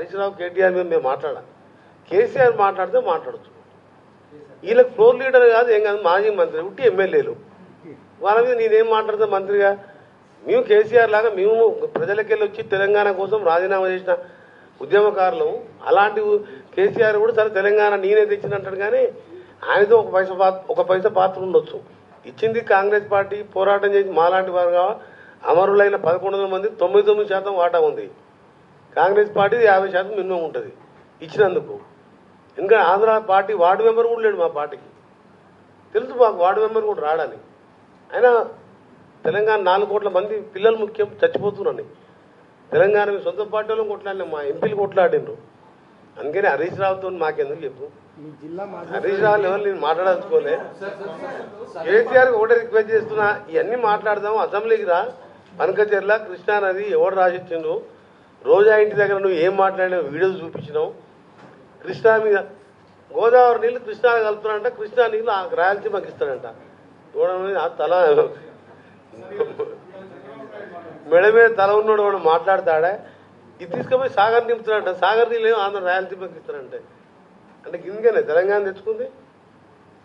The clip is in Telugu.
హరీశ్రావు కేటీఆర్ మీద మేము మాట్లాడాలి. కేసీఆర్ మాట్లాడితే మాట్లాడచ్చు. వీళ్ళకి ఫ్లోర్ లీడర్ కాదు ఏం కాదు మాజీ మంత్రి ఉట్టి ఎమ్మెల్యేలు. వాళ్ళ మీద నేనేం మాట్లాడతా మంత్రిగా? మేము కేసీఆర్ లాగా మేము ప్రజలకెళ్ళి వచ్చి తెలంగాణ కోసం రాజీనామా చేసిన ఉద్యమకారులు. అలాంటి కేసీఆర్ కూడా సరే తెలంగాణ నేనే తెచ్చినట్టాడు కానీ ఆయనతో ఒక పైసా పాత్ర ఒక పైసా పాత్ర ఉండొచ్చు. ఇచ్చింది కాంగ్రెస్ పార్టీ పోరాటం చేసి మాలాంటి వారుగా అమరులైన పదకొండు మంది తొంభై తొమ్మిది శాతం వాటా ఉంది. కాంగ్రెస్ పార్టీ యాభై శాతం మినిమం ఉంటుంది ఇచ్చినందుకు. ఇంకా ఆంధ్ర పార్టీ వార్డు మెంబర్ కూడా లేడు మా పార్టీకి. తెలుసు మాకు వార్డు మెంబర్ కూడా రాడని అయినా తెలంగాణ నాలుగు కోట్ల మంది పిల్లలు ముఖ్యం చచ్చిపోతున్నారని తెలంగాణ మీ సొంత పార్టీలో కొట్లాడిన మా ఎంపీలు కొట్లాడిండ్రు అందుకని హరీష్ రావుతో మాకెందుకు చెప్పు? హరీష్ రావు ఎవరు నేను మాట్లాడదలుచుకోలే. కేసీఆర్ ఒకటే రిక్వెస్ట్ చేస్తున్నా ఇవన్నీ మాట్లాడదాం అసెంబ్లీకి రా. పనకచెర్ల కృష్ణానది ఎవరు రాసిచ్చిండు రోజా ఇంటి దగ్గర నువ్వు ఏం మాట్లాడినావు వీడియోలు చూపించినావు? కృష్ణా మీద గోదావరి నీళ్ళు కృష్ణా కలుపుతాడంట కృష్ణా నీళ్ళు ఆ రాయలసీమకి ఇస్తాడంట. చూడండి ఆ తల మెడ మీద తల ఉన్నాడు వాడు మాట్లాడతాడే. ఇది తీసుకుపోయి సాగర్ నింపుతాడంట సాగర్ నీళ్ళు ఏమో ఆంధ్ర రాయలసీమకి ఇస్తాడంటే. అంటే గిందిగానే తెలంగాణ తెచ్చుకుంది.